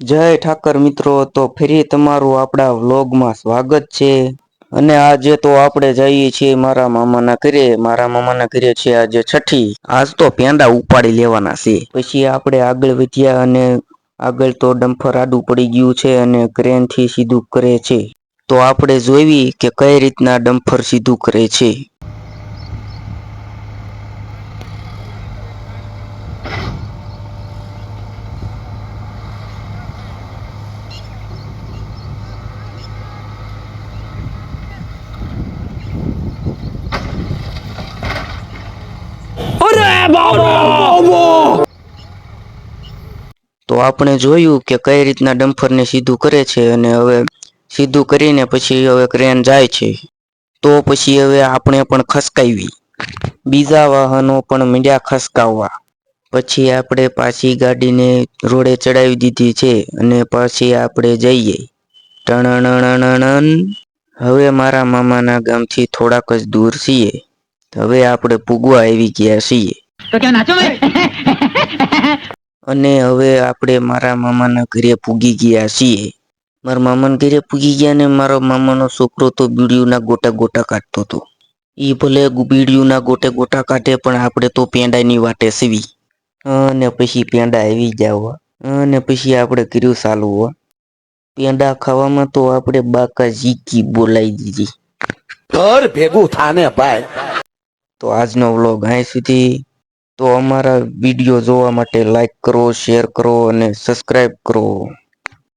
જય ઠાકર મિત્રો, તો ફરી તમારું આપણા વ્લોગમાં સ્વાગત છે. અને આજે તો આપણે જઈએ છીએ મારા મામાના ઘરે. મારા મામાના ઘરે છે આજે છઠ્ઠી. આજ તો પેંડા ઉપાડી લેવાના છે. પછી આપણે આગળ વધ્યા અને આગળ તો ડમ્ફર આડું પડી ગયું છે અને ક્રેનથી સીધું કરે છે. તો આપણે જોઈવી કે કઈ રીતના ડમ્ફર સીધું કરે છે. તો આપણે જોયું કે કઈ રીતના ડમ્ફરને સીધું કરે છે અને હવે સીધું કરીને પછી હવે ક્રેન જાય છે. તો પછી હવે આપણે પણ ખસકાવી બીજા વાહનો પણ મીંડ્યા ખસકાવવા. પછી આપણે પાછી ગાડીને રોડે ચડાવી દીધી છે અને પછી આપણે જઈએ. ટણણણણણ હવે મારા મામાના ગામથી થોડાક જ દૂર છીએ. હવે આપણે પૂગવા આવી ગયા છીએ. તો ક્યાં નાચો અને હવે આપણે મારા મામાના ઘરે પૂગી ગયા છીએ. મારા મામાના ઘરે પૂગી ગયા ને મારો મામાનો છોકરો તો બીડીઓના ગોટા ગોટા કાઢતો હતો. એ ભલે બીડીઓના ગોટે ગોટા કાઢે પણ આપણે તો પેંડાની વાટે સીવી. અને પછી પેંડા આવી જાવ. અને પછી આપણે કર્યું ચાલવું. પેંડા ખાવામાં તો આપણે બાકા જીકી બોલાઈ દીધી. ઘર ભેગું થાને ભાઈ. તો આજનો વ્લોગ અહીં સુધી. તો અમારા વીડિયો જોવા માટે લાઈક કરો શેર કરો અને સબસ્ક્રાઈબ કરો.